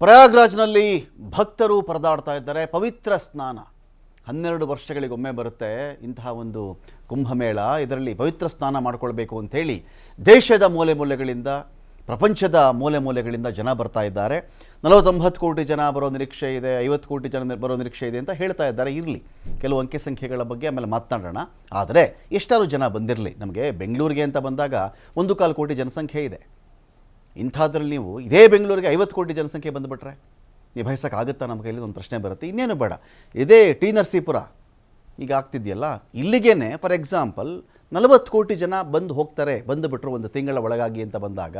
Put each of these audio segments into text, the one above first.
ಪ್ರಯಾಗ್ರಾಜ್ನಲ್ಲಿ ಭಕ್ತರು ಪರದಾಡ್ತಾ ಇದ್ದಾರೆ. ಪವಿತ್ರ ಸ್ನಾನ. ಹನ್ನೆರಡು ವರ್ಷಗಳಿಗೊಮ್ಮೆ ಬರುತ್ತೆ ಇಂತಹ ಒಂದು ಕುಂಭಮೇಳ. ಇದರಲ್ಲಿ ಪವಿತ್ರ ಸ್ನಾನ ಮಾಡಿಕೊಳ್ಬೇಕು ಅಂಥೇಳಿ ದೇಶದ ಮೂಲೆ ಮೂಲೆಗಳಿಂದ, ಪ್ರಪಂಚದ ಮೂಲೆ ಮೂಲೆಗಳಿಂದ ಜನ ಬರ್ತಾ ಇದ್ದಾರೆ. ನಲವತ್ತೊಂಬತ್ತು ಕೋಟಿ ಜನ ಬರೋ ನಿರೀಕ್ಷೆ ಇದೆ, ಐವತ್ತು ಕೋಟಿ ಜನ ಬರೋ ನಿರೀಕ್ಷೆ ಇದೆ ಅಂತ ಹೇಳ್ತಾ ಇದ್ದಾರೆ. ಇರಲಿ, ಕೆಲವು ಅಂಕಿ ಸಂಖ್ಯೆಗಳ ಬಗ್ಗೆ ಆಮೇಲೆ ಮಾತನಾಡೋಣ. ಆದರೆ ಎಷ್ಟಾರು ಜನ ಬಂದಿರಲಿ ನಮಗೆ ಬೆಂಗಳೂರಿಗೆ ಅಂತ ಬಂದಾಗ ಒಂದು ಕಾಲು ಕೋಟಿ ಜನಸಂಖ್ಯೆ ಇದೆ. ಇಂಥದ್ರಲ್ಲಿ ನೀವು ಇದೇ ಬೆಂಗಳೂರಿಗೆ ಐವತ್ತು ಕೋಟಿ ಜನಸಂಖ್ಯೆ ಬಂದುಬಿಟ್ರೆ ನಿಭಾಯಿಸೋಕ್ಕಾಗುತ್ತಾ ನಮ್ಮ ಕೈಲಿ ಒಂದು ಪ್ರಶ್ನೆ ಬರುತ್ತೆ. ಇನ್ನೇನು ಬೇಡ. ಇದೇ ಟಿ ನರಸೀಪುರ. ಈಗ ಆಗ್ತಿದೆಯಲ್ಲ? ಇಲ್ಲಿಗೇ ಫಾರ್ ಎಕ್ಸಾಂಪಲ್ ನಲವತ್ತು ಕೋಟಿ ಜನ ಬಂದು ಹೋಗ್ತಾರೆ, ಬಂದುಬಿಟ್ರು ಒಂದು ತಿಂಗಳ ಒಳಗಾಗಿ ಅಂತ ಬಂದಾಗ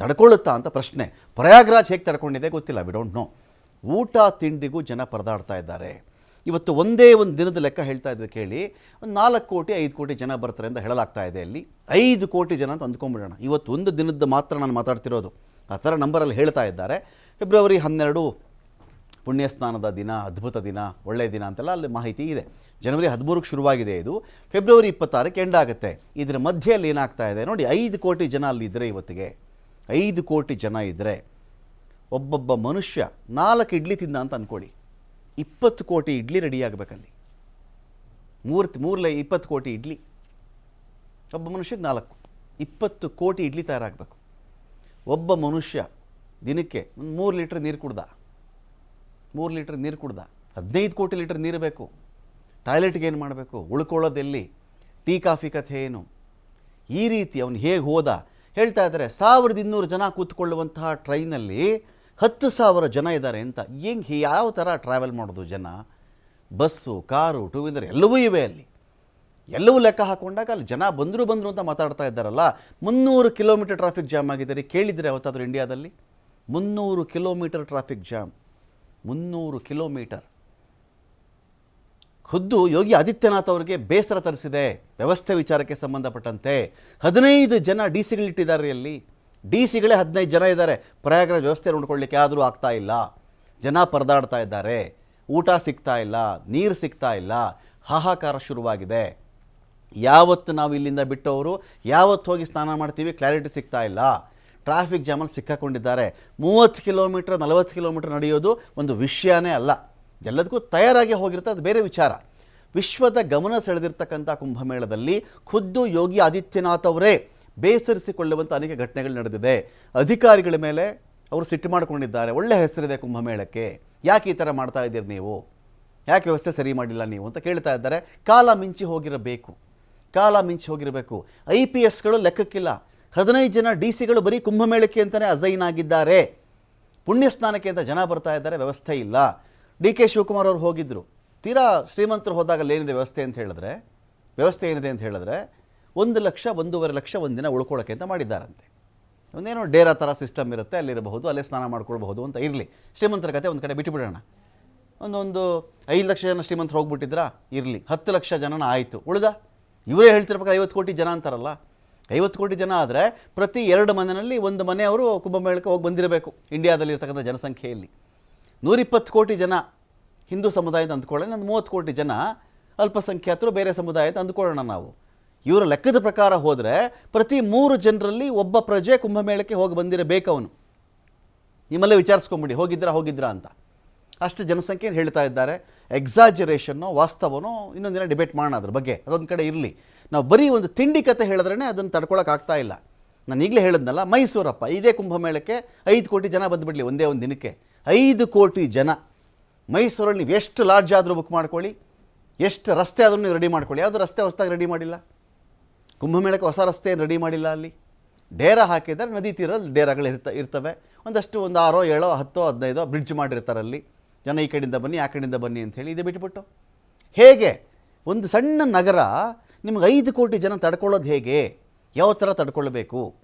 ತಡ್ಕೊಳ್ಳುತ್ತಾ ಅಂತ ಪ್ರಶ್ನೆ. ಪ್ರಯಾಗ್ರಾಜ್ ಹೇಗೆ ತಡ್ಕೊಂಡಿದೆ ಗೊತ್ತಿಲ್ಲ ವಿ ಡೋಂಟ್ ನೋ ಊಟ, ತಿಂಡಿಗೂ ಜನ ಪರದಾಡ್ತಾ ಇದ್ದಾರೆ. ಇವತ್ತು ಒಂದೇ ಒಂದು ದಿನದ ಲೆಕ್ಕ ಹೇಳ್ತಾ ಇದ್ವಿ ಕೇಳಿ, ಒಂದು ನಾಲ್ಕು ಕೋಟಿ, ಐದು ಕೋಟಿ ಜನ ಬರ್ತಾರೆ ಅಂತ ಹೇಳಲಾಗ್ತಾ ಇದೆ ಅಲ್ಲಿ. ಐದು ಕೋಟಿ ಜನ ಅಂತ ಅಂದ್ಕೊಂಬಿಡೋಣ ಇವತ್ತು ಒಂದು ದಿನದ ಮಾತ್ರ ನಾನು ಮಾತಾಡ್ತಿರೋದು. ಆ ಥರ ನಂಬರಲ್ಲಿ ಹೇಳ್ತಾ ಇದ್ದಾರೆ. ಫೆಬ್ರವರಿ ಹನ್ನೆರಡು ಪುಣ್ಯ ಸ್ನಾನದ ದಿನ, ಅದ್ಭುತ ದಿನ ಒಳ್ಳೆಯ ದಿನ ಅಂತೆಲ್ಲ ಅಲ್ಲಿ ಮಾಹಿತಿ ಇದೆ. ಜನವರಿ ಹದಿಮೂರಕ್ಕೆ ಶುರುವಾಗಿದೆ ಇದು. ಫೆಬ್ರವರಿ ಇಪ್ಪತ್ತಾರಕ್ಕೆ ಎಂಡ್ ಆಗುತ್ತೆ. ಇದರ ಮಧ್ಯೆಯಲ್ಲಿ ಏನಾಗ್ತಾ ಇದೆ ನೋಡಿ, ಐದು ಕೋಟಿ ಜನ ಅಲ್ಲಿ ಇದ್ದರೆ ಇವತ್ತಿಗೆ. ಐದು ಕೋಟಿ ಜನ ಇದ್ದರೆ ಒಬ್ಬೊಬ್ಬ ಮನುಷ್ಯ ನಾಲ್ಕು ಇಡ್ಲಿ ತಿಂದ ಅಂತ ಅಂದ್ಕೊಳ್ಳಿ ಇಪ್ಪತ್ತು ಕೋಟಿ ಇಡ್ಲಿ ರೆಡಿ ಆಗಬೇಕಲ್ಲಿ. ಮೂರು ಮೂರಲೆ ಇಪ್ಪತ್ತು ಕೋಟಿ ಇಡ್ಲಿ. ಒಬ್ಬ ಮನುಷ್ಯಗೆ ನಾಲ್ಕು. ಇಪ್ಪತ್ತು ಕೋಟಿ ಇಡ್ಲಿ ತಯಾರಾಗಬೇಕು. ಒಬ್ಬ ಮನುಷ್ಯ ದಿನಕ್ಕೆ ಒಂದು ಮೂರು ಲೀಟ್ರ್ ನೀರು ಕುಡ್ದ. ಮೂರು ಲೀಟ್ರ್ ನೀರು ಕುಡ್ದ. ಹದಿನೈದು ಕೋಟಿ ಲೀಟ್ರ್ ನೀರು ಬೇಕು. ಟಾಯ್ಲೆಟ್ಗೆ ಏನು ಮಾಡಬೇಕು? ಉಳ್ಕೊಳ್ಳೋದೆಲ್ಲಿ ಟೀ, ಕಾಫಿ ಕಥೆ ಏನು? ಈ ರೀತಿ ಅವನು ಹೇಗೆ ಹೋದ? ಹೇಳ್ತಾ ಇದ್ದಾರೆ ಸಾವಿರದ ಇನ್ನೂರು ಜನ ಕೂತ್ಕೊಳ್ಳುವಂತಹ ಟ್ರೈನಲ್ಲಿ ಹತ್ತು ಸಾವಿರ ಜನ ಇದ್ದಾರೆ ಅಂತ. ಹೆಂಗೆ ಯಾವ ಥರ ಟ್ರಾವೆಲ್ ಮಾಡೋದು ಜನ? ಬಸ್ಸು, ಕಾರು ಟೂ ವೀಲರ್ ಎಲ್ಲವೂ ಇವೆ ಅಲ್ಲಿ. ಎಲ್ಲವೂ ಲೆಕ್ಕ ಹಾಕೊಂಡಾಗ ಅಲ್ಲಿ ಜನ ಬಂದರು ಬಂದರು ಅಂತ ಮಾತಾಡ್ತಾ ಇದ್ದಾರಲ್ಲ. ಮುನ್ನೂರು ಕಿಲೋಮೀಟರ್ ಟ್ರಾಫಿಕ್ ಜಾಮ್ ಆಗಿದ್ದಾರೆ ಕೇಳಿದರೆ ಯಾವತ್ತಾದರೂ ಇಂಡಿಯಾದಲ್ಲಿ ಮುನ್ನೂರು ಕಿಲೋಮೀಟರ್ ಟ್ರಾಫಿಕ್ ಜಾಮ್ ಮುನ್ನೂರು ಕಿಲೋಮೀಟರ್ ಖುದ್ದು ಯೋಗಿ ಆದಿತ್ಯನಾಥ್ ಅವರಿಗೆ ಬೇಸರ ತರಿಸಿದೆ. ವ್ಯವಸ್ಥೆ ವಿಚಾರಕ್ಕೆ ಸಂಬಂಧಪಟ್ಟಂತೆ. ಹದಿನೈದು ಜನ ಡಿ ಸಿಗಳಿಟ್ಟಿದ್ದಾರೆ ಅಲ್ಲಿ. ಡಿ ಸಿಗಳೇ ಹದಿನೈದು ಜನ ಇದ್ದಾರೆ. ಪ್ರಯಾಗರಾಜ್ ವ್ಯವಸ್ಥೆ ನೋಡ್ಕೊಳ್ಳಿಕ್ಕೆ ಆದರೂ ಆಗ್ತಾ ಇಲ್ಲ. ಜನ ಪರದಾಡ್ತಾ ಇದ್ದಾರೆ. ಊಟ ಸಿಗ್ತಾ ಇಲ್ಲ. ನೀರು ಸಿಗ್ತಾ ಇಲ್ಲ. ಹಾಹಾಕಾರ ಶುರುವಾಗಿದೆ. ಯಾವತ್ತು ನಾವು ಇಲ್ಲಿಂದ ಬಿಟ್ಟವರು, ಯಾವತ್ತು ಹೋಗಿ ಸ್ನಾನ ಮಾಡ್ತೀವಿ, ಕ್ಲಾರಿಟಿ ಸಿಗ್ತಾ ಇಲ್ಲ. ಟ್ರಾಫಿಕ್ ಜಾಮಲ್ಲಿ ಸಿಕ್ಕಾಕೊಂಡಿದ್ದಾರೆ. ಮೂವತ್ತು ಕಿಲೋಮೀಟ್ರ್, ನಲವತ್ತು ಕಿಲೋಮೀಟ್ರ್ ನಡೆಯೋದು ಒಂದು ವಿಷಯನೇ ಅಲ್ಲ. ಎಲ್ಲದಕ್ಕೂ ತಯಾರಾಗಿ ಹೋಗಿರುತ್ತೆ, ಅದು ಬೇರೆ ವಿಚಾರ. ವಿಶ್ವದ ಗಮನ ಸೆಳೆದಿರ್ತಕ್ಕಂಥ ಕುಂಭಮೇಳದಲ್ಲಿ ಖುದ್ದು ಯೋಗಿ ಆದಿತ್ಯನಾಥ್ ಅವರೇ ಬೇಸರಿಸಿಕೊಳ್ಳುವಂಥ ಅನೇಕ ಘಟನೆಗಳು ನಡೆದಿದೆ. ಅಧಿಕಾರಿಗಳ ಮೇಲೆ ಅವರು ಸಿಟ್ಟು ಮಾಡಿಕೊಂಡಿದ್ದಾರೆ. ಒಳ್ಳೆ ಹೆಸರಿದೆ ಕುಂಭಮೇಳಕ್ಕೆ. ಯಾಕೆ ಈ ಥರ ಮಾಡ್ತಾ ಇದ್ದೀರಿ ನೀವು? ಯಾಕೆ ವ್ಯವಸ್ಥೆ ಸರಿ ಮಾಡಿಲ್ಲ ನೀವು ಅಂತ ಕೇಳ್ತಾ ಇದ್ದಾರೆ. ಕಾಲ ಮಿಂಚಿ ಹೋಗಿರಬೇಕು. ಕಾಲ ಮಿಂಚಿ ಹೋಗಿರಬೇಕು. I P ಎಸ್ಗಳು ಲೆಕ್ಕಕ್ಕಿಲ್ಲ. ಹದಿನೈದು ಜನ ಡಿ ಸಿಗಳು ಬರೀ ಕುಂಭಮೇಳಕ್ಕೆ ಅಂತಲೇ ಅಸೈನ್ ಆಗಿದ್ದಾರೆ. ಪುಣ್ಯ ಸ್ನಾನಕ್ಕೆ ಅಂತ ಜನ ಬರ್ತಾ ಇದ್ದಾರೆ. ವ್ಯವಸ್ಥೆ ಇಲ್ಲ. ಡಿ ಕೆ ಶಿವಕುಮಾರ್ ಅವರು ಹೋಗಿದ್ದರು ತೀರಾ ಶ್ರೀಮಂತರು ಹೋದಾಗ ಏನಿದೆ ವ್ಯವಸ್ಥೆ ಅಂತ ಹೇಳಿದ್ರೆ? ವ್ಯವಸ್ಥೆ ಏನಿದೆ ಅಂತ ಹೇಳಿದ್ರೆ ಒಂದು ಲಕ್ಷ, ಒಂದೂವರೆ ಲಕ್ಷ, ಒಂದಿನ ಉಳ್ಕೊಳ್ಳೋಕೆ ಅಂತ ಮಾಡಿದ್ದಾರಂತೆ. ಒಂದೇನೋ ಡೇರಾ ಥರ ಸಿಸ್ಟಮ್ ಇರುತ್ತೆ, ಅಲ್ಲಿರಬಹುದು, ಅಲ್ಲೇ ಸ್ನಾನ ಮಾಡ್ಕೊಳ್ಬಹುದು ಅಂತ ಇರಲಿ. ಶ್ರೀಮಂತರ ಕತೆ ಒಂದು ಕಡೆ ಬಿಟ್ಟುಬಿಡೋಣ ಒಂದೊಂದು ಐದು ಲಕ್ಷ ಜನ ಶ್ರೀಮಂತರು ಹೋಗ್ಬಿಟ್ಟಿದ್ರಾ? ಇರಲಿ. ಹತ್ತು ಲಕ್ಷ ಜನನ ಆಯಿತು. ಉಳಿದ? ಇವರೇ ಹೇಳ್ತಿರ್ಬೇಕಾದ್ರೆ ಐವತ್ತು ಕೋಟಿ ಜನ ಅಂತಾರಲ್ಲ. ಐವತ್ತು ಕೋಟಿ ಜನ ಆದರೆ ಪ್ರತಿ ಎರಡು ಮನೆಯಲ್ಲಿ ಒಂದು ಮನೆಯವರು ಕುಂಭಮೇಳಕ್ಕೆ ಹೋಗಿ ಬಂದಿರಬೇಕು ಇಂಡಿಯಾದಲ್ಲಿ ಇರ್ತಕ್ಕಂಥ ಜನಸಂಖ್ಯೆಯಲ್ಲಿ. ನೂರಿಪ್ಪತ್ತು ಕೋಟಿ ಜನ ಹಿಂದೂ ಸಮುದಾಯದ ಅಂದ್ಕೊಳ್ಳೋಣ ಒಂದು ಮೂವತ್ತು ಕೋಟಿ ಜನ ಅಲ್ಪಸಂಖ್ಯಾತರು ಬೇರೆ ಸಮುದಾಯದ ಅಂದ್ಕೊಳ್ಳೋಣ ನಾವು. ಇವರ ಲೆಕ್ಕದ ಪ್ರಕಾರ ಹೋದರೆ ಪ್ರತಿ ಮೂರು ಜನರಲ್ಲಿ ಒಬ್ಬ ಪ್ರಜೆ ಕುಂಭಮೇಳಕ್ಕೆ ಹೋಗಿ ಬಂದಿರಬೇಕವನು ನಿಮ್ಮಲ್ಲೇ ವಿಚಾರಿಸ್ಕೊಂಬಿಡಿ ಹೋಗಿದ್ರಾ ಹೋಗಿದ್ರಾ ಅಂತ. ಅಷ್ಟು ಜನಸಂಖ್ಯೆ ಹೇಳ್ತಾ ಇದ್ದಾರೆ. ಎಕ್ಸಾಜರೇಷನ್ನೋ ವಾಸ್ತವನೋ, ಇನ್ನೊಂದಿನ ಡಿಬೇಟ್ ಮಾಡೋಣ ಅದ್ರ ಬಗ್ಗೆ. ಅದೊಂದು ಕಡೆ ಇರಲಿ. ನಾವು ಬರೀ ಒಂದು ತಿಂಡಿ ಕತೆ ಹೇಳಿದ್ರೇ ಅದನ್ನು ತಡ್ಕೊಳಕ್ಕೆ ಆಗ್ತಾ ಇಲ್ಲ. ನಾನು ಈಗಲೇ ಹೇಳಿದ್ನಲ್ಲ, ಮೈಸೂರಪ್ಪ, ಇದೇ ಕುಂಭಮೇಳಕ್ಕೆ ಐದು ಕೋಟಿ ಜನ ಬಂದುಬಿಡಲಿ ಒಂದೇ ಒಂದು ದಿನಕ್ಕೆ. ಐದು ಕೋಟಿ ಜನ. ಮೈಸೂರಲ್ಲಿ ನೀವು ಎಷ್ಟು ಲಾಡ್ಜ್ ಆದರೂ ಬುಕ್ ಮಾಡ್ಕೊಳ್ಳಿ. ಎಷ್ಟು ರಸ್ತೆ ಆದರೂ ನೀವು ರೆಡಿ ಮಾಡ್ಕೊಳ್ಳಿ. ಯಾವುದು ರಸ್ತೆ ಹೊಸ್ದಾಗಿ ರೆಡಿ ಮಾಡಿಲ್ಲ? ಕುಂಭಮೇಳಕ್ಕೆ ಹೊಸ ರಸ್ತೆ ರೆಡಿ ಮಾಡಿಲ್ಲ ಅಲ್ಲಿ. ಡೇರ ಹಾಕಿದರೆ ನದಿ ತೀರದಲ್ಲಿ ಡೇರಾಗಳು ಇರ್ತ, ಇರ್ತವೆ. ಒಂದಷ್ಟು ಒಂದು ಆರೋ, ಏಳೋ, ಹತ್ತೋ, ಹದಿನೈದೋ ಬ್ರಿಡ್ಜ್ ಮಾಡಿರ್ತಾರೆ ಅಲ್ಲಿ ಜನ ಈ ಕಡೆಯಿಂದ ಬನ್ನಿ, ಆ ಕಡೆಯಿಂದ ಬನ್ನಿ ಅಂಥೇಳಿ ಇದು ಬಿಟ್ಬಿಟ್ಟು. ಹೇಗೆ? ಒಂದು ಸಣ್ಣ ನಗರ, ನಿಮ್ಗೆ ಐದು ಕೋಟಿ ಜನ ತಡ್ಕೊಳ್ಳೋದು ಹೇಗೆ? ಯಾವ ಥರ ತಡ್ಕೊಳ್ಬೇಕು?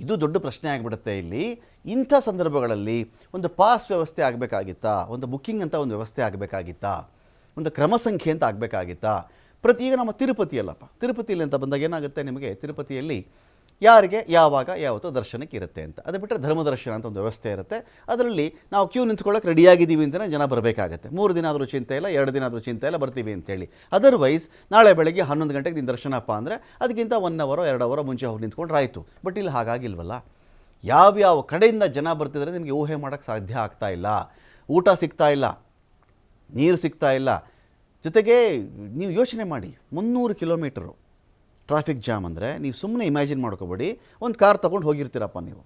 ಇದು ದೊಡ್ಡ ಪ್ರಶ್ನೆ ಆಗಿಬಿಡುತ್ತೆ ಇಲ್ಲಿ. ಇಂಥ ಸಂದರ್ಭಗಳಲ್ಲಿ ಒಂದು ಪಾಸ್ ವ್ಯವಸ್ಥೆ ಆಗಬೇಕಾಗಿತ್ತಾ? ಒಂದು ಬುಕ್ಕಿಂಗ್ ಅಂತ ಒಂದು ವ್ಯವಸ್ಥೆ ಆಗಬೇಕಾಗಿತ್ತಾ? ಒಂದು ಕ್ರಮ ಸಂಖ್ಯೆ ಅಂತ ಆಗಬೇಕಾಗಿತ್ತಾ? ಪ್ರತಿ ಈಗ ನಮ್ಮ ತಿರುಪತಿಯಲ್ಲಪ್ಪ ತಿರುಪತಿಯಲ್ಲಿ ಅಂತ ಬಂದಾಗ ಏನಾಗುತ್ತೆ ನಿಮಗೆ? ತಿರುಪತಿಯಲ್ಲಿ ಯಾರಿಗೆ, ಯಾವಾಗ, ಯಾವತ್ತೋ ದರ್ಶನಕ್ಕೆ ಇರುತ್ತೆ ಅಂತ. ಅದು ಬಿಟ್ಟರೆ ಧರ್ಮದರ್ಶನ ಅಂತ ಒಂದು ವ್ಯವಸ್ಥೆ ಇರುತ್ತೆ. ಅದರಲ್ಲಿ ನಾವು ಕ್ಯೂ ನಿಂತ್ಕೊಳ್ಳೋಕೆ ರೆಡಿಯಾಗಿದ್ದೀವಿ ಅಂತಲೇ ಜನ ಬರಬೇಕಾಗತ್ತೆ. ಮೂರು ದಿನ ಆದರೂ ಚಿಂತೆ ಇಲ್ಲ, ಎರಡು ದಿನ ಆದರೂ ಚಿಂತೆ ಇಲ್ಲ, ಬರ್ತೀವಿ ಅಂತೇಳಿ. ಅದರ್ವೈಸ್ ನಾಳೆ ಬೆಳಗ್ಗೆ ಹನ್ನೊಂದು ಗಂಟೆಗೆ ನಿನ್ನ ದರ್ಶನಪ್ಪ ಅಂದರೆ ಅದಕ್ಕಿಂತ ಒನ್ ಅವರೋ ಎರಡು ಅವರೋ ಮುಂಚೆ ಹೋಗಿ ನಿಂತ್ಕೊಂಡ್ರೆ ಆಯಿತು. ಬಟ್ ಇಲ್ಲಿ ಹಾಗಾಗಿಲ್ವಲ್ಲ. ಯಾವ್ಯಾವ ಕಡೆಯಿಂದ ಜನ ಬರ್ತಿದ್ರೆ ನಿಮಗೆ ಊಹೆ ಮಾಡೋಕ್ಕೆ ಸಾಧ್ಯ ಆಗ್ತಾ ಇಲ್ಲ. ಊಟ ಸಿಗ್ತಾ ಇಲ್ಲ. ನೀರು ಸಿಗ್ತಾ ಇಲ್ಲ. ಜೊತೆಗೆ ನೀವು ಯೋಚನೆ ಮಾಡಿ, ಮುನ್ನೂರು ಕಿಲೋಮೀಟರು ಟ್ರಾಫಿಕ್ ಜಾಮ್ ಅಂದರೆ ನೀವು ಸುಮ್ಮನೆ ಇಮ್ಯಾಜಿನ್ ಮಾಡ್ಕೋಬೇಡಿ, ಒಂದು ಕಾರ್ ತೊಗೊಂಡು ಹೋಗಿರ್ತೀರಪ್ಪ ನೀವು.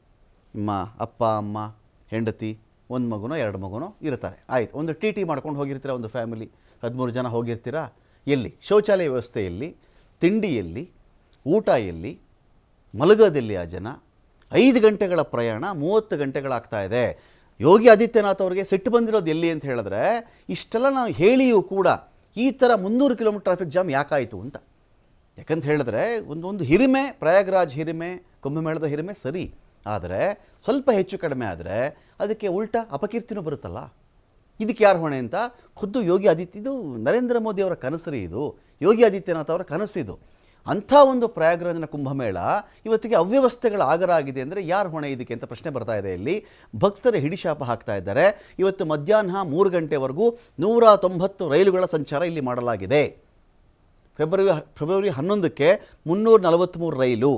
ನಿಮ್ಮ ಅಪ್ಪ, ಅಮ್ಮ, ಹೆಂಡತಿ, ಒಂದು ಮಗುನೋ, ಎರಡು ಮಗುನೋ ಇರ್ತಾರೆ. ಆಯಿತು, ಒಂದು ಟಿ ಟಿ ಮಾಡ್ಕೊಂಡು ಹೋಗಿರ್ತೀರ, ಒಂದು ಫ್ಯಾಮಿಲಿ ಹದಿಮೂರು ಜನ ಹೋಗಿರ್ತೀರಾ? ಎಲ್ಲಿ? ಶೌಚಾಲಯ ವ್ಯವಸ್ಥೆ ಎಲ್ಲಿ? ತಿಂಡಿ ಎಲ್ಲಿ? ಊಟ ಎಲ್ಲಿ? ಮಲಗೋದೆಲ್ಲಿ ಆ ಜನ? ಐದು ಗಂಟೆಗಳ ಪ್ರಯಾಣ ಮೂವತ್ತು ಗಂಟೆಗಳಾಗ್ತಾ ಇದೆ. ಯೋಗಿ ಆದಿತ್ಯನಾಥ್ ಅವರಿಗೆ ಸಿಟ್ಟು ಬಂದಿರೋದು ಎಲ್ಲಿ ಅಂತ ಹೇಳಿದ್ರೆ, ಇಷ್ಟೆಲ್ಲ ನಾವು ಹೇಳಿಯೂ ಕೂಡ ಈ ಥರ ಮುನ್ನೂರು ಕಿಲೋಮೀಟರ್ ಟ್ರಾಫಿಕ್ ಜಾಮ್ ಯಾಕಾಯಿತು ಅಂತ. ಯಾಕಂತ ಹೇಳಿದ್ರೆ, ಒಂದು ಒಂದು ಹಿರಿಮೆ, ಪ್ರಯಾಗ್ರಾಜ್ ಹಿರಿಮೆ, ಕುಂಭಮೇಳದ ಹಿರಿಮೆ ಸರಿ. ಆದರೆ ಸ್ವಲ್ಪ ಹೆಚ್ಚು ಕಡಿಮೆ ಆದರೆ ಅದಕ್ಕೆ ಉಲ್ಟಾ ಅಪಕೀರ್ತಿನೂ ಬರುತ್ತಲ್ಲ. ಇದಕ್ಕೆ ಯಾರು ಹೊಣೆ ಅಂತ? ಖುದ್ದು ಯೋಗಿ ಆದಿತ್ಯ, ಇದು ನರೇಂದ್ರ ಮೋದಿ ಅವರ ಕನಸರಿ ಇದು. ಯೋಗಿ ಆದಿತ್ಯನಾಥ್ ಅವರ ಕನಸಿದು. ಅಂಥ ಒಂದು ಪ್ರಯಾಗರಾಜನ ಕುಂಭಮೇಳ ಇವತ್ತಿಗೆ ಅವ್ಯವಸ್ಥೆಗಳ ಆಗರ ಆಗಿದೆ ಅಂದರೆ ಯಾರು ಹೊಣೆ ಇದಕ್ಕೆ ಅಂತ ಪ್ರಶ್ನೆ ಬರ್ತಾ ಇದೆ ಇಲ್ಲಿ. ಭಕ್ತರ ಹಿಡಿಶಾಪ ಹಾಕ್ತಾ ಇದ್ದಾರೆ. ಇವತ್ತು ಮಧ್ಯಾಹ್ನ ಮೂರು ಗಂಟೆವರೆಗೂ ನೂರ ತೊಂಬತ್ತು ರೈಲುಗಳ ಸಂಚಾರ ಇಲ್ಲಿ ಮಾಡಲಾಗಿದೆ. ಫೆಬ್ರವರಿ ಫೆಬ್ರವರಿ ಹನ್ನೊಂದಕ್ಕೆ ಮುನ್ನೂರ ನಲವತ್ತ್ಮೂರು ರೈಲು,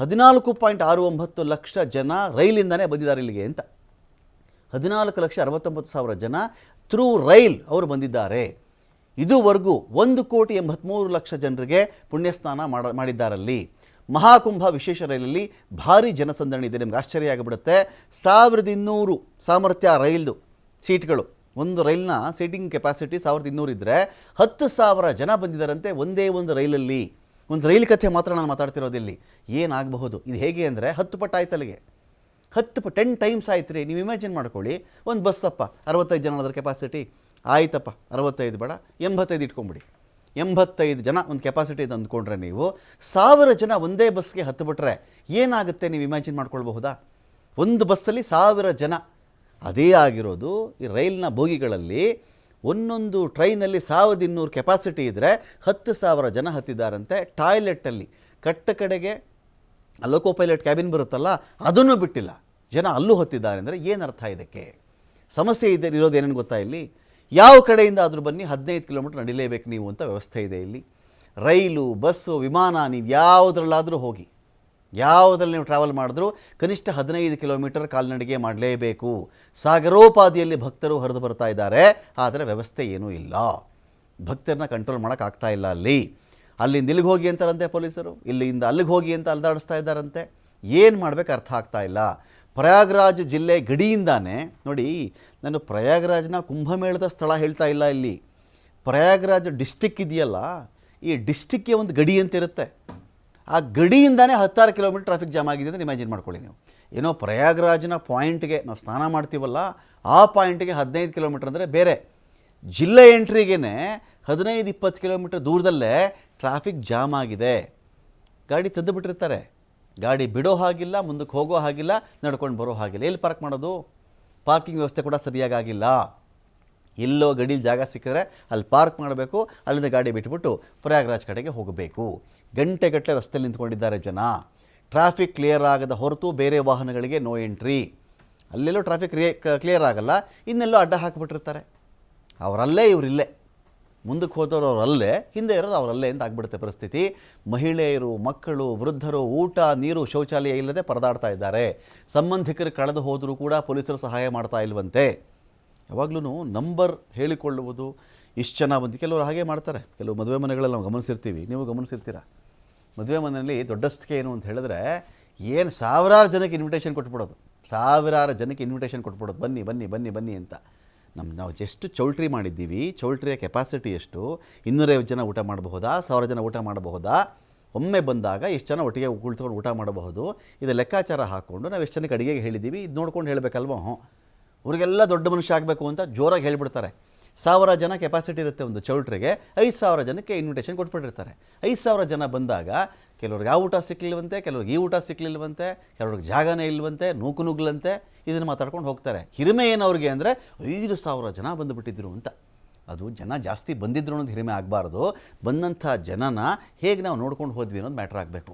ಹದಿನಾಲ್ಕು ಪಾಯಿಂಟ್ ಆರು ಒಂಬತ್ತು ಲಕ್ಷ ಜನ ರೈಲಿಂದನೇ ಬಂದಿದ್ದಾರೆ ಇಲ್ಲಿಗೆ ಅಂತ. ಹದಿನಾಲ್ಕು ಲಕ್ಷ ಅರವತ್ತೊಂಬತ್ತು ಸಾವಿರ ಜನ ಥ್ರೂ ರೈಲ್ ಅವರು ಬಂದಿದ್ದಾರೆ. ಇದುವರೆಗೂ ಒಂದು ಕೋಟಿ ಎಂಬತ್ತ್ಮೂರು ಲಕ್ಷ ಜನರಿಗೆ ಪುಣ್ಯಸ್ನಾನ ಮಾಡ ಮಾಡಿದ್ದಾರಲ್ಲಿ. ಮಹಾಕುಂಭ ವಿಶೇಷ ರೈಲಲ್ಲಿ ಭಾರಿ ಜನಸಂದಣಿ ಇದೆ. ನಿಮ್ಗೆ ಆಶ್ಚರ್ಯ ಆಗಿಬಿಡುತ್ತೆ. ಸಾವಿರದ ಇನ್ನೂರು ಸಾಮರ್ಥ್ಯ ರೈಲ್ದು ಸೀಟ್ಗಳು. ಒಂದು ರೈಲ್ನ ಸೀಟಿಂಗ್ ಕೆಪಾಸಿಟಿ ಸಾವಿರದ ಇನ್ನೂರು ಇದ್ದರೆ ಹತ್ತು ಸಾವಿರ ಜನ ಬಂದಿದ್ದಾರಂತೆ ಒಂದೇ ಒಂದು ರೈಲಲ್ಲಿ. ಒಂದು ರೈಲ್ ಕಥೆ ಮಾತ್ರ ನಾನು ಮಾತಾಡ್ತಿರೋದಿಲ್ಲಿ. ಏನಾಗಬಹುದು? ಇದು ಹೇಗೆ ಅಂದರೆ ಹತ್ತು ಪಟ್ಟು ಆಯ್ತು ಅಲ್ಲಿಗೆ ಹತ್ತು ಪ ಟೆನ್ ಟೈಮ್ಸ್ ಆಯ್ತು ರೀ ನೀವು ಇಮ್ಯಾಜಿನ್ ಮಾಡ್ಕೊಳ್ಳಿ. ಒಂದು ಬಸ್ಸಪ್ಪ, ಅರವತ್ತೈದು ಜನ ಅದರ ಕೆಪಾಸಿಟಿ. ಆಯ್ತಪ್ಪ, ಅರವತ್ತೈದು ಬೇಡ, ಎಂಬತ್ತೈದು ಇಟ್ಕೊಂಬಿಡಿ. ಎಂಬತ್ತೈದು ಜನ ಒಂದು ಕೆಪಾಸಿಟಿ ಇದೆ ಅಂದ್ಕೊಂಡ್ರೆ ನೀವು ಸಾವಿರ ಜನ ಒಂದೇ ಬಸ್ಗೆ ಹತ್ತು ಬಿಟ್ರೆ ಏನಾಗುತ್ತೆ ನೀವು ಇಮ್ಯಾಜಿನ್ ಮಾಡ್ಕೊಳ್ಬಹುದಾ? ಒಂದು ಬಸ್ಸಲ್ಲಿ ಸಾವಿರ ಜನ. ಅದೇ ಆಗಿರೋದು ಈ ರೈಲ್ನ ಬೋಗಿಗಳಲ್ಲಿ ಒಂದೊಂದು ಟ್ರೈನಲ್ಲಿ ಸಾವಿರದ ಇನ್ನೂರು ಕೆಪಾಸಿಟಿ ಇದ್ದರೆ ಹತ್ತು ಸಾವಿರ ಜನ ಹತ್ತಿದ್ದಾರಂತೆ ಟಾಯ್ಲೆಟಲ್ಲಿ ಕಟ್ಟ ಕಡೆಗೆ ಲೋಕೋ ಪೈಲಟ್ ಕ್ಯಾಬಿನ್ ಬರುತ್ತಲ್ಲ, ಅದನ್ನು ಬಿಟ್ಟಿಲ್ಲ. ಜನ ಅಲ್ಲೂ ಹತ್ತಿದ್ದಾರೆ ಅಂದರೆ ಏನು ಅರ್ಥ ಇದಕ್ಕೆ? ಸಮಸ್ಯೆ ಇದೆ, ಇರೋದು ಏನೇನು ಗೊತ್ತಾ ಇಲ್ಲಿ? ಯಾವ ಕಡೆಯಿಂದ ಆದರೂ ಬನ್ನಿ ಹದಿನೈದು ಕಿಲೋಮೀಟ್ರ್ ನಡಿಲೇಬೇಕು ನೀವು ಅಂತ ವ್ಯವಸ್ಥೆ ಇದೆ ಇಲ್ಲಿ. ರೈಲು, ಬಸ್ಸು, ವಿಮಾನ, ನೀವು ಯಾವುದರಲ್ಲಾದರೂ ಹೋಗಿ. ಯಾವುದರಲ್ಲಿ ನೀವು ಟ್ರಾವೆಲ್ ಮಾಡಿದ್ರೂ ಕನಿಷ್ಠ ಹದಿನೈದು ಕಿಲೋಮೀಟರ್ ಕಾಲ್ನಡಿಗೆ ಮಾಡಲೇಬೇಕು. ಸಾಗರೋಪಾದಿಯಲ್ಲಿ ಭಕ್ತರು ಹರಿದು ಬರ್ತಾ ಇದ್ದಾರೆ. ಆದರೆ ವ್ಯವಸ್ಥೆ ಏನೂ ಇಲ್ಲ. ಭಕ್ತರನ್ನ ಕಂಟ್ರೋಲ್ ಮಾಡೋಕ್ಕಾಗ್ತಾ ಇಲ್ಲ ಅಲ್ಲಿ. ಅಲ್ಲಿಂದ ಇಲ್ಲಿಗೆ ಹೋಗಿ ಅಂತಾರಂತೆ ಪೊಲೀಸರು? ಇಲ್ಲಿಂದ ಅಲ್ಲಿಗೆ ಹೋಗಿ ಅಂತ ಅಲ್ದಾಡಿಸ್ತಾ ಇದ್ದಾರಂತೆ. ಏನು ಮಾಡಬೇಕು ಅರ್ಥ ಆಗ್ತಾ ಇಲ್ಲ. ಪ್ರಯಾಗ್ರಾಜ್ ಜಿಲ್ಲೆ ಗಡಿಯಿಂದಾನೇ ನೋಡಿ, ನಾನು ಪ್ರಯಾಗ್ರಾಜ್ನ ಕುಂಭಮೇಳದ ಸ್ಥಳ ಹೇಳ್ತಾ ಇಲ್ಲ ಇಲ್ಲಿ. ಪ್ರಯಾಗ್ರಾಜ್ ಡಿಸ್ಟಿಕ್ ಇದೆಯಲ್ಲ, ಈ ಡಿಸ್ಟಿಕ್ಗೆ ಒಂದು ಗಡಿ ಅಂತ ಇರುತ್ತೆ ಆ ಗಡಿಯಿಂದಾನೇ ಹತ್ತಾರು ಕಿಲೋಮೀಟರ್ ಟ್ರಾಫಿಕ್ ಜಾಮ್ ಆಗಿದೆ ಅಂತ ಇಮ್ಯಾಜಿನ್ ಮಾಡ್ಕೊಳ್ಳಿ ನೀವು. ಏನೋ ಪ್ರಯಾಗ್ರಾಜ್ನ ಪಾಯಿಂಟ್ಗೆ ನಾವು ಸ್ನಾನ ಮಾಡ್ತೀವಲ್ಲ, ಆ ಪಾಯಿಂಟ್ಗೆ ಹದಿನೈದು ಕಿಲೋಮೀಟ್ರ್ ಅಂದರೆ ಬೇರೆ. ಜಿಲ್ಲೆ ಎಂಟ್ರಿಗೇ ಹದಿನೈದು ಇಪ್ಪತ್ತು ಕಿಲೋಮೀಟ್ರ್ ದೂರದಲ್ಲೇ ಟ್ರಾಫಿಕ್ ಜಾಮ್ ಆಗಿದೆ. ಗಾಡಿ ತಂದು ಬಿಟ್ಟಿರ್ತಾರೆ. ಗಾಡಿ ಬಿಡೋ ಹಾಗಿಲ್ಲ, ಮುಂದಕ್ಕೆ ಹೋಗೋ ಹಾಗಿಲ್ಲ, ನಡ್ಕೊಂಡು ಬರೋ ಹಾಗಿಲ್ಲ. ಎಲ್ಲಿ ಪಾರ್ಕ್ ಮಾಡೋದು? ಪಾರ್ಕಿಂಗ್ ವ್ಯವಸ್ಥೆ ಕೂಡ ಸರಿಯಾಗಿ ಆಗಿಲ್ಲ. ಎಲ್ಲೋ ಗಡೀಲಿ ಜಾಗ ಸಿಕ್ಕಿದ್ರೆ ಅಲ್ಲಿ ಪಾರ್ಕ್ ಮಾಡಬೇಕು, ಅಲ್ಲಿಂದ ಗಾಡಿ ಬಿಟ್ಬಿಟ್ಟು ಪ್ರಯಾಗ್ರಾಜ್ ಕಡೆಗೆ ಹೋಗಬೇಕು. ಗಂಟೆಗಟ್ಟಲೆ ರಸ್ತೆಯಲ್ಲಿ ನಿಂತ್ಕೊಂಡಿದ್ದಾರೆ ಜನ. ಟ್ರಾಫಿಕ್ ಕ್ಲಿಯರ್ ಆಗದ ಹೊರತು ಬೇರೆ ವಾಹನಗಳಿಗೆ ನೋ ಎಂಟ್ರಿ ಅಲ್ಲೆಲ್ಲೋ ಟ್ರಾಫಿಕ್ ಕ್ಲಿಯರ್ ಆಗಲ್ಲ, ಇನ್ನೆಲ್ಲೋ ಅಡ್ಡ ಹಾಕಿಬಿಟ್ಟಿರ್ತಾರೆ. ಅವರಲ್ಲೇ ಇವರಿಲ್ಲೇ. ಮುಂದಕ್ಕೆ ಹೋದವರು ಅವರಲ್ಲೇ, ಹಿಂದೆ ಇರೋರು ಅವರಲ್ಲೇ ಅಂತ ಆಗ್ಬಿಡುತ್ತೆ ಪರಿಸ್ಥಿತಿ. ಮಹಿಳೆಯರು, ಮಕ್ಕಳು, ವೃದ್ಧರು, ಊಟ, ನೀರು, ಶೌಚಾಲಯ ಇಲ್ಲದೆ ಪರದಾಡ್ತಾ ಇದ್ದಾರೆ. ಸಂಬಂಧಿಕರು ಕಳೆದು ಹೋದರೂ ಕೂಡ ಪೊಲೀಸರು ಸಹಾಯ ಮಾಡ್ತಾ ಇಲ್ವಂತೆ. ಯಾವಾಗಲೂ ನಂಬರ್ ಹೇಳಿಕೊಳ್ಳುವುದು ಇಷ್ಟು ಜನ ಬಂದು, ಕೆಲವರು ಹಾಗೆ ಮಾಡ್ತಾರೆ. ಕೆಲವು ಮದುವೆ ಮನೆಗಳಲ್ಲಿ ನಾವು ಗಮನಿಸಿರ್ತೀವಿ. ನೀವು ಗಮನಿಸಿರ್ತೀರ? ಮದುವೆ ಮನೆಯಲ್ಲಿ ದೊಡ್ಡಸ್ತಿಕೆ ಏನು ಅಂತ ಹೇಳಿದ್ರೆ, ಏನು ಸಾವಿರಾರು ಜನಕ್ಕೆ ಇನ್ವಿಟೇಷನ್ ಕೊಟ್ಬಿಡೋದು. ಸಾವಿರಾರು ಜನಕ್ಕೆ ಇನ್ವಿಟೇಷನ್ ಕೊಟ್ಬಿಡೋದು. ಬನ್ನಿ ಬನ್ನಿ ಬನ್ನಿ ಬನ್ನಿ ಅಂತ. ನಮ್ಮ ನಾವು ಎಷ್ಟು ಚೌಲ್ಟ್ರಿ ಮಾಡಿದ್ದೀವಿ, ಚೌಲ್ಟ್ರಿಯ ಕೆಪಾಸಿಟಿ ಎಷ್ಟು, ಇನ್ನೂರೈವತ್ತು ಜನ ಊಟ ಮಾಡಬಹುದಾ, ಸಾವಿರ ಜನ ಊಟ ಮಾಡಬಹುದಾ? ಒಮ್ಮೆ ಬಂದಾಗ ಎಷ್ಟು ಜನ ಒಟ್ಟಿಗೆ ಕುಳಿತುಕೊಂಡು ಊಟ ಮಾಡಬಹುದು? ಇದು ಲೆಕ್ಕಾಚಾರ ಹಾಕ್ಕೊಂಡು ನಾವು ಎಷ್ಟು ಜನಕ್ಕೆ ಅಡುಗೆಗೆ ಹೇಳಿದ್ದೀವಿ, ಇದು ನೋಡ್ಕೊಂಡು ಹೇಳಬೇಕಲ್ವ? ಹ್ಞೂ ಅವರಿಗೆಲ್ಲ ದೊಡ್ಡ ಮನುಷ್ಯ ಆಗಬೇಕು ಅಂತ ಜೋರಾಗಿ ಹೇಳಿಬಿಡ್ತಾರೆ. ಸಾವಿರ ಜನ ಕೆಪಾಸಿಟಿ ಇರುತ್ತೆ ಒಂದು ಚೌಲ್ಟ್ರಿಗೆ, ಐದು ಸಾವಿರ ಜನಕ್ಕೆ ಇನ್ವಿಟೇಷನ್ ಕೊಟ್ಬಿಟ್ಟಿರ್ತಾರೆ. ಐದು ಸಾವಿರ ಜನ ಬಂದಾಗ ಕೆಲವ್ರಿಗೆ ಆ ಊಟ ಸಿಕ್ಕಲಿಲ್ವಂತೆ ಕೆಲವ್ರಿಗೆ ಈ ಊಟ ಸಿಕ್ಕಲಿಲ್ವಂತೆ ಕೆಲವ್ರಿಗೆ ಜಾಗನೇ ಇಲ್ವಂತೆ, ನೂಕು ನುಗ್ಲಂತೆ ಇದನ್ನು ಮಾತಾಡ್ಕೊಂಡು ಹೋಗ್ತಾರೆ. ಹಿರಿಮೆ ಏನು ಅವ್ರಿಗೆ ಅಂದರೆ, ಐದು ಸಾವಿರ ಜನ ಬಂದುಬಿಟ್ಟಿದ್ರು ಅಂತ. ಅದು ಜನ ಜಾಸ್ತಿ ಬಂದಿದ್ರು ಅನ್ನೋದು ಹಿರಿಮೆ ಆಗಬಾರ್ದು. ಬಂದಂಥ ಜನನ ಹೇಗೆ ನಾವು ನೋಡ್ಕೊಂಡು ಹೋದ್ವಿ ಅನ್ನೋದು ಮ್ಯಾಟ್ರ್ ಆಗಬೇಕು.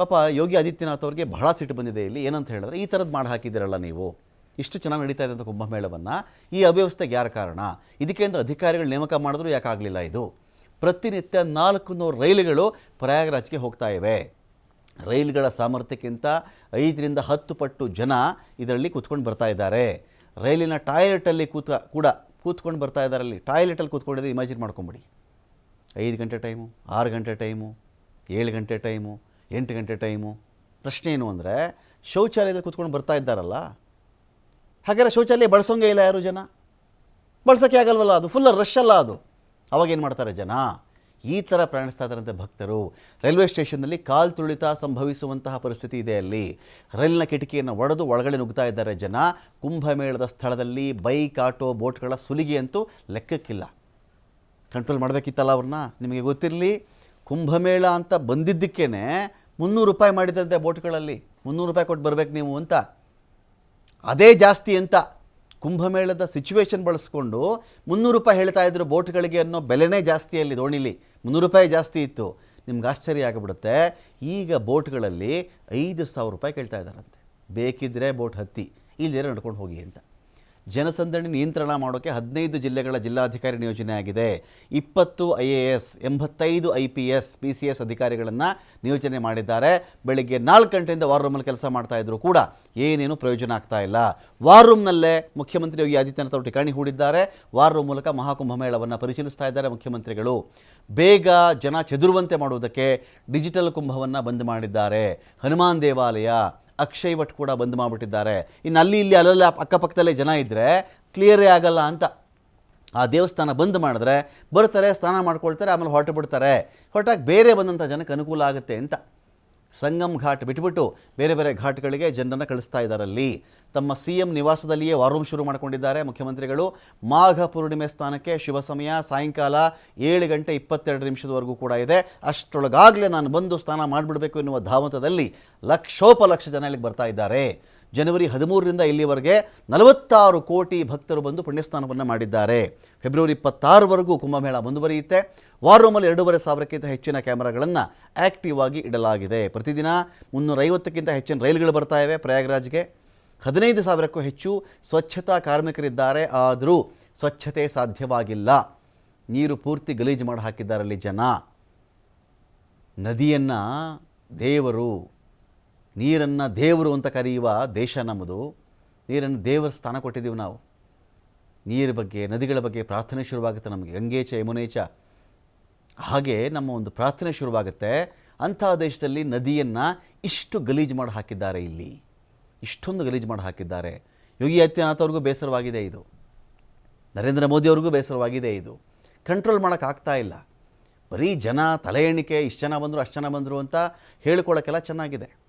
ಪಾಪ ಯೋಗಿ ಆದಿತ್ಯನಾಥ್ ಅವ್ರಿಗೆ ಬಹಳ ಸಿಟ್ಟು ಬಂದಿದೆ ಇಲ್ಲಿ. ಏನಂತ ಹೇಳಿದ್ರೆ, ಈ ಥರದ್ದು ಮಾಡಿ ಹಾಕಿದ್ದೀರಲ್ಲ ನೀವು. ಇಷ್ಟು ಚೆನ್ನಾಗಿ ನಡೀತಾ ಇದ್ದಂಥ ಕುಂಭಮೇಳವನ್ನು. ಈ ಅವ್ಯವಸ್ಥೆಗೆ ಯಾರ ಕಾರಣ? ಇದಕ್ಕೆ ಅಂತ ಅಧಿಕಾರಿಗಳು ನೇಮಕ ಮಾಡಿದ್ರು ಯಾಕಾಗಲಿಲ್ಲ ಇದು? ಪ್ರತಿನಿತ್ಯ ನಾಲ್ಕು ನೂರು ರೈಲುಗಳು ಪ್ರಯಾಗರಾಜ್ಗೆ ಹೋಗ್ತಾ ಇವೆ. ರೈಲುಗಳ ಸಾಮರ್ಥ್ಯಕ್ಕಿಂತ ಐದರಿಂದ ಹತ್ತು ಪಟ್ಟು ಜನ ಇದರಲ್ಲಿ ಕೂತ್ಕೊಂಡು ಬರ್ತಾ ಇದ್ದಾರೆ. ರೈಲಿನ ಟಾಯ್ಲೆಟಲ್ಲಿ ಕೂತ ಕೂಡ ಕೂತ್ಕೊಂಡು ಬರ್ತಾ ಇದ್ದಾರೆ. ಅಲ್ಲಿ ಟಾಯ್ಲೆಟಲ್ಲಿ ಕೂತ್ಕೊಂಡಿದ್ರೆ ಇಮ್ಯಾಜಿನ್ ಮಾಡ್ಕೊಂಬಿಡಿ. ಐದು ಗಂಟೆ ಟೈಮು, ಆರು ಗಂಟೆ ಟೈಮು, ಏಳು ಗಂಟೆ ಟೈಮು, ಎಂಟು ಗಂಟೆ ಟೈಮು. ಪ್ರಶ್ನೆ ಏನು ಅಂದರೆ ಶೌಚಾಲಯದಲ್ಲಿ ಕೂತ್ಕೊಂಡು ಬರ್ತಾ ಇದ್ದಾರಲ್ಲ? ಹಾಗಾದರೆ ಶೌಚಾಲಯ ಬಳಸೋಂಗೇ ಇಲ್ಲ ಯಾರು ಜನ? ಬಳಸೋಕ್ಕೆ ಆಗಲ್ವಲ್ಲ ಅದು? ಫುಲ್ ರಶ್ ಅಲ್ಲ ಅದು. ಅವಾಗ ಏನು ಮಾಡ್ತಾರೆ ಜನ? ಈ ಥರ ಪ್ರಯಾಣಿಸ್ತಾ ಇದ್ದಾರಂತೆ ಭಕ್ತರು. ರೈಲ್ವೆ ಸ್ಟೇಷನ್ನಲ್ಲಿ ಕಾಲು ತುಳಿತ ಸಂಭವಿಸುವಂತಹ ಪರಿಸ್ಥಿತಿ ಇದೆ ಅಲ್ಲಿ. ರೈಲಿನ ಕಿಟಕಿಯನ್ನು ಒಡೆದು ಒಳಗಡೆ ನುಗ್ತಾ ಇದ್ದಾರೆ ಜನ. ಕುಂಭಮೇಳದ ಸ್ಥಳದಲ್ಲಿ ಬೈಕ್, ಆಟೋ, ಬೋಟ್ಗಳ ಸುಲಿಗೆ ಅಂತೂ ಲೆಕ್ಕಕ್ಕಿಲ್ಲ. ಕಂಟ್ರೋಲ್ ಮಾಡಬೇಕಿತ್ತಲ್ಲ ಅವ್ರನ್ನ? ನಿಮಗೆ ಗೊತ್ತಿರಲಿ? ಕುಂಭಮೇಳ ಅಂತ ಬಂದಿದ್ದಕ್ಕೇ ಮುನ್ನೂರು ರೂಪಾಯಿ ಮಾಡಿದಂತೆ ಬೋಟ್ಗಳಲ್ಲಿ. ಮುನ್ನೂರು ರೂಪಾಯಿ ಕೊಟ್ಟು ಬರಬೇಕು ನೀವು ಅಂತ. ಅದೇ ಜಾಸ್ತಿ ಅಂತ. ಕುಂಭಮೇಳದ ಸಿಚುವೇಶನ್ ಬಳಸ್ಕೊಂಡು ಮುನ್ನೂರು ರೂಪಾಯಿ ಹೇಳ್ತಾ ಇದ್ರು ಬೋಟ್ಗಳಿಗೆ ಅನ್ನೋ ಬೆಲೆನೇ ಜಾಸ್ತಿ ಅಲ್ಲಿ ದೋಣಿಲಿ. ಮುನ್ನೂರು ರೂಪಾಯಿ ಜಾಸ್ತಿ ಇತ್ತು. ನಿಮ್ಗೆ ಆಶ್ಚರ್ಯ ಆಗಿಬಿಡುತ್ತೆ. ಈಗ ಬೋಟ್ಗಳಲ್ಲಿ ಐದು ಸಾವಿರ ರೂಪಾಯಿ ಕೇಳ್ತಾ ಇದ್ದಾರಂತೆ. ಬೇಕಿದ್ದರೆ ಬೋಟ್ ಹತ್ತಿ ಇಲ್ಲದೇ ನಡ್ಕೊಂಡು ಹೋಗಿ ಅಂತ. ಜನಸಂದಣಿ ನಿಯಂತ್ರಣ ಮಾಡೋಕ್ಕೆ ಹದಿನೈದು ಜಿಲ್ಲೆಗಳ ಜಿಲ್ಲಾಧಿಕಾರಿ ನಿಯೋಜನೆ ಆಗಿದೆ. ಇಪ್ಪತ್ತು ಐ ಎ ಎಸ್, ಎಂಬತ್ತೈದು I P S, P C S ಅಧಿಕಾರಿಗಳನ್ನು ನಿಯೋಜನೆ ಮಾಡಿದ್ದಾರೆ. ಬೆಳಿಗ್ಗೆ ನಾಲ್ಕು ಗಂಟೆಯಿಂದ ವಾರ್ ರೂಮಲ್ಲಿ ಕೆಲಸ ಮಾಡ್ತಾ ಇದ್ರು ಕೂಡ ಏನೇನು ಪ್ರಯೋಜನ ಆಗ್ತಾ ಇಲ್ಲ. ವಾರ್ ರೂಮ್ನಲ್ಲೇ ಮುಖ್ಯಮಂತ್ರಿ ಯೋಗಿ ಆದಿತ್ಯನಾಥ್ ಅವರು ಠಿಕಾಣಿ ಹೂಡಿದ್ದಾರೆ. ವಾರ್ ರೂಮ್ ಮೂಲಕ ಮಹಾಕುಂಭಮೇಳವನ್ನು ಪರಿಶೀಲಿಸ್ತಾ ಇದ್ದಾರೆ ಮುಖ್ಯಮಂತ್ರಿಗಳು. ಬೇಗ ಜನ ಚದುರುವಂತೆ ಮಾಡುವುದಕ್ಕೆ ಡಿಜಿಟಲ್ ಕುಂಭವನ್ನು ಬಂದ್ ಮಾಡಿದ್ದಾರೆ. ಹನುಮಾನ್ ದೇವಾಲಯ ಅಕ್ಷಯ್ ಭಟ್ ಕೂಡ ಬಂದ್ ಮಾಡಿಬಿಟ್ಟಿದ್ದಾರೆ. ಇನ್ನು ಅಲ್ಲಿ ಇಲ್ಲಿ ಅಲ್ಲೆಲ್ಲ ಅಕ್ಕಪಕ್ಕದಲ್ಲೇ ಜನ ಇದ್ದರೆ ಕ್ಲಿಯರೇ ಆಗಲ್ಲ ಅಂತ. ಆ ದೇವಸ್ಥಾನ ಬಂದ್ ಮಾಡಿದ್ರೆ ಬರ್ತಾರೆ, ಸ್ನಾನ ಮಾಡ್ಕೊಳ್ತಾರೆ, ಆಮೇಲೆ ಹೊರಟು ಬಿಡ್ತಾರೆ. ಹೊರಟಾಗಿ ಬೇರೆ ಬಂದಂಥ ಜನಕ್ಕೆ ಅನುಕೂಲ ಆಗುತ್ತೆ ಅಂತ. ಸಂಗಮ್ ಘಾಟ್ ಬಿಟ್ಬಿಟ್ಟು ಬೇರೆ ಬೇರೆ ಘಾಟ್ಗಳಿಗೆ ಜನರನ್ನು ಕಳಿಸ್ತಾ ಇದ್ದಾರೆ ಅಲ್ಲಿ ತಮ್ಮ ಸಿ ಎಂ ನಿವಾಸದಲ್ಲಿಯೇ ವಾರ್ ಶುರು ಮಾಡಿಕೊಂಡಿದ್ದಾರೆ ಮುಖ್ಯಮಂತ್ರಿಗಳು. ಮಾಘ ಪೂರ್ಣಿಮೆ ಸ್ಥಾನಕ್ಕೆ ಶುಭ ಸಮಯ, ಸಾಯಂಕಾಲ ಏಳು ಗಂಟೆ ಇಪ್ಪತ್ತೆರಡು ನಿಮಿಷದವರೆಗೂ ಕೂಡ ಇದೆ. ಅಷ್ಟರೊಳಗಾಗಲೇ ನಾನು ಬಂದು ಸ್ನಾನ ಮಾಡಿಬಿಡಬೇಕು ಎನ್ನುವ ಧಾವಂತದಲ್ಲಿ ಲಕ್ಷೋಪಲಕ್ಷ ಜನ ಇಲ್ಲಿಗೆ ಬರ್ತಾ ಇದ್ದಾರೆ. ಜನವರಿ ಹದಿಮೂರರಿಂದ ಇಲ್ಲಿವರೆಗೆ ನಲವತ್ತಾರು ಕೋಟಿ ಭಕ್ತರು ಬಂದು ಪುಣ್ಯಸ್ನಾನವನ್ನು ಮಾಡಿದ್ದಾರೆ. ಫೆಬ್ರವರಿ ಇಪ್ಪತ್ತಾರವರೆಗೂ ಕುಂಭಮೇಳ ಮುಂದುವರಿಯುತ್ತೆ. ವಾರ್ ರೂಮಲ್ಲಿ ಎರಡೂವರೆ ಸಾವಿರಕ್ಕಿಂತ ಹೆಚ್ಚಿನ ಕ್ಯಾಮರಾಗಳನ್ನು ಆ್ಯಕ್ಟಿವ್ ಆಗಿ ಇಡಲಾಗಿದೆ. ಪ್ರತಿದಿನ ಮುನ್ನೂರೈವತ್ತಕ್ಕಿಂತ ಹೆಚ್ಚಿನ ರೈಲುಗಳು ಬರ್ತಾ ಇವೆ ಪ್ರಯಾಗ್ರಾಜ್ಗೆ. ಹದಿನೈದು ಸಾವಿರಕ್ಕೂ ಹೆಚ್ಚು ಸ್ವಚ್ಛತಾ ಕಾರ್ಮಿಕರಿದ್ದಾರೆ. ಆದರೂ ಸ್ವಚ್ಛತೆ ಸಾಧ್ಯವಾಗಿಲ್ಲ. ನೀರು ಪೂರ್ತಿ ಗಲೀಜು ಮಾಡಿ ಹಾಕಿದ್ದಾರೆ ಅಲ್ಲಿ ಜನ. ನದಿಯನ್ನು ದೇವರು ನೀರನ್ನು ದೇವರು ಅಂತ ಕರೆಯುವ ದೇಶ ನಮ್ಮದು. ನೀರನ್ನು ದೇವರ ಸ್ಥಾನ ಕೊಟ್ಟಿದ್ದೀವಿ ನಾವು. ನೀರ ಬಗ್ಗೆ, ನದಿಗಳ ಬಗ್ಗೆ ಪ್ರಾರ್ಥನೆ ಶುರುವಾಗುತ್ತೆ ನಮಗೆ. ಗಂಗೇಚ, ಯಮುನೇಚ. ಹಾಗೆ ನಮ್ಮ ಒಂದು ಪ್ರಾರ್ಥನೆ ಶುರುವಾಗುತ್ತೆ. ಅಂಥ ದೇಶದಲ್ಲಿ ನದಿಯನ್ನು ಇಷ್ಟು ಗಲೀಜು ಮಾಡಿ ಹಾಕಿದ್ದಾರೆ ಇಲ್ಲಿ. ಇಷ್ಟೊಂದು ಗಲೀಜು ಮಾಡಿ ಹಾಕಿದ್ದಾರೆ. ಯೋಗಿ ಆದಿತ್ಯನಾಥ್ ಅವ್ರಿಗೂ ಬೇಸರವಾಗಿದೆ ಇದು. ನರೇಂದ್ರ ಮೋದಿ ಅವ್ರಿಗೂ ಬೇಸರವಾಗಿದೆ ಇದು. ಕಂಟ್ರೋಲ್ ಮಾಡೋಕ್ಕಾಗ್ತಾ ಇಲ್ಲ. ಬರೀ ಜನ ತಲೆ ಎಣಿಕೆ, ಇಷ್ಟು ಜನ ಬಂದರು, ಅಷ್ಟು ಜನ ಬಂದರು ಅಂತ ಹೇಳ್ಕೊಳ್ಳೋಕ್ಕೆಲ್ಲ ಚೆನ್ನಾಗಿದೆ.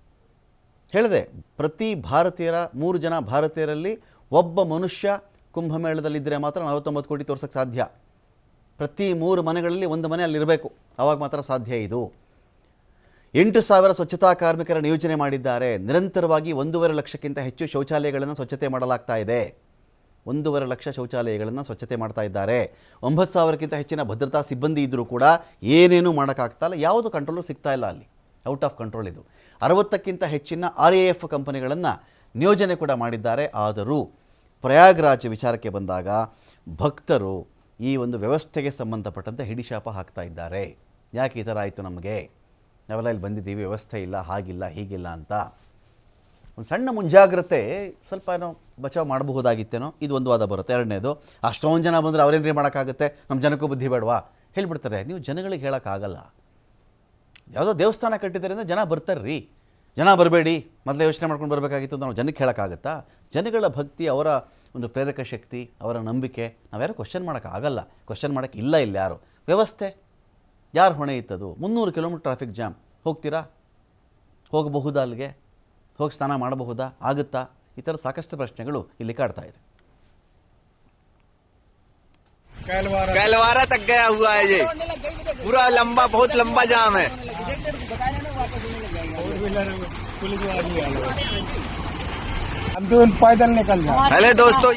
ಹೇಳಿದೆ, ಪ್ರತಿ ಭಾರತೀಯರ, ಮೂರು ಜನ ಭಾರತೀಯರಲ್ಲಿ ಒಬ್ಬ ಮನುಷ್ಯ ಕುಂಭಮೇಳದಲ್ಲಿದ್ದರೆ ಮಾತ್ರ ನಲವತ್ತೊಂಬತ್ತು ಕೋಟಿ ತೋರ್ಸೋಕ್ಕೆ ಸಾಧ್ಯ. ಪ್ರತಿ ಮೂರು ಮನೆಗಳಲ್ಲಿ ಒಂದು ಮನೆ ಅಲ್ಲಿರಬೇಕು. ಆವಾಗ ಮಾತ್ರ ಸಾಧ್ಯ ಇದು. ಎಂಟು ಸಾವಿರ ಸ್ವಚ್ಛತಾ ಕಾರ್ಮಿಕರ ನಿಯೋಜನೆ ಮಾಡಿದ್ದಾರೆ. ನಿರಂತರವಾಗಿ ಒಂದೂವರೆ ಲಕ್ಷಕ್ಕಿಂತ ಹೆಚ್ಚು ಶೌಚಾಲಯಗಳನ್ನು ಸ್ವಚ್ಛತೆ ಮಾಡಲಾಗ್ತಾ ಇದೆ. ಒಂದೂವರೆ ಲಕ್ಷ ಶೌಚಾಲಯಗಳನ್ನು ಸ್ವಚ್ಛತೆ ಮಾಡ್ತಾ ಇದ್ದಾರೆ. ಒಂಬತ್ತು ಸಾವಿರಕ್ಕಿಂತ ಹೆಚ್ಚಿನ ಭದ್ರತಾ ಸಿಬ್ಬಂದಿ ಇದ್ದರೂ ಕೂಡ ಏನೇನೂ ಮಾಡೋಕ್ಕಾಗ್ತಾ ಇಲ್ಲ. ಯಾವುದು ಕಂಟ್ರೋಲು ಸಿಗ್ತಾ ಇಲ್ಲ ಅಲ್ಲಿ. ಔಟ್ ಆಫ್ ಕಂಟ್ರೋಲ್ ಇದು. ಅರವತ್ತಕ್ಕಿಂತ ಹೆಚ್ಚಿನ ಆರ್ ಎ ಎಫ್ ಕಂಪನಿಗಳನ್ನು ನಿಯೋಜನೆ ಕೂಡ ಮಾಡಿದ್ದಾರೆ. ಆದರೂ ಪ್ರಯಾಗ್ರಾಜ್ ವಿಚಾರಕ್ಕೆ ಬಂದಾಗ ಭಕ್ತರು ಈ ಒಂದು ವ್ಯವಸ್ಥೆಗೆ ಸಂಬಂಧಪಟ್ಟಂತೆ ಹಿಡಿಶಾಪ ಹಾಕ್ತಾ ಇದ್ದಾರೆ. ಯಾಕೆ ಈ ಥರ ಆಯಿತು ನಮಗೆ? ನಾವೆಲ್ಲ ಇಲ್ಲಿ ಬಂದಿದ್ದೀವಿ, ವ್ಯವಸ್ಥೆ ಇಲ್ಲ, ಹಾಗಿಲ್ಲ, ಹೀಗಿಲ್ಲ ಅಂತ. ಒಂದು ಸಣ್ಣ ಮುಂಜಾಗ್ರತೆ ಸ್ವಲ್ಪ ಏನೋ ಬಚಾವ್ ಮಾಡಬಹುದಾಗಿತ್ತೇನೋ, ಇದು ಒಂದು ವಾದ ಬರುತ್ತೆ. ಎರಡನೇದು, ಅಷ್ಟೊಂದು ಜನ ಬಂದರೆ ಅವರೇನ್ರಿ ಮಾಡೋಕ್ಕಾಗುತ್ತೆ ನಮ್ಮ ಜನಕ್ಕೂ ಬುದ್ಧಿ ಬೇಡವಾ? ಹೇಳಿಬಿಡ್ತಾರೆ, ನೀವು ಜನಗಳಿಗೆ ಹೇಳೋಕ್ಕಾಗಲ್ಲ. ಯಾವುದೋ ದೇವಸ್ಥಾನ ಕಟ್ಟಿದ್ದಾರೆ ಅಂದರೆ ಜನ ಬರ್ತಾರೆ ರೀ ಜನ ಬರಬೇಡಿ ಮೊದಲೇ ಯೋಚನೆ ಮಾಡ್ಕೊಂಡು ಬರಬೇಕಾಗಿತ್ತು ಅಂತ ನಾವು ಜನಕ್ಕೆ ಹೇಳೋಕ್ಕಾಗತ್ತಾ ಜನಗಳ ಭಕ್ತಿ ಅವರ ಒಂದು ಪ್ರೇರಕ ಶಕ್ತಿ ಅವರ ನಂಬಿಕೆ ನಾವ್ಯಾರು ಕ್ವಶನ್ ಮಾಡೋಕ್ಕಾಗಲ್ಲ ಕ್ವಶನ್ ಮಾಡೋಕ್ಕೆ ಇಲ್ಲ ಇಲ್ಲ ಯಾರು ವ್ಯವಸ್ಥೆ ಯಾರು ಹೊಣೆ ಇತ್ತದು ಮುನ್ನೂರು ಕಿಲೋಮೀಟ್ರ್ ಟ್ರಾಫಿಕ್ ಜಾಮ್ ಹೋಗ್ತೀರಾ ಹೋಗಬಹುದಾ ಅಲ್ಲಿಗೆ ಹೋಗಿ ಸ್ನಾನ ಮಾಡಬಹುದಾ ಆಗುತ್ತಾ ಈ ಥರ ಸಾಕಷ್ಟು ಪ್ರಶ್ನೆಗಳು ಇಲ್ಲಿ ಕಾಡ್ತಾ ಇದೆ कैलवारा तक गया हुआ है ये पूरा लंबा बहुत लंबा जाम है हम तो पैदल निकल जाए पहले दोस्तों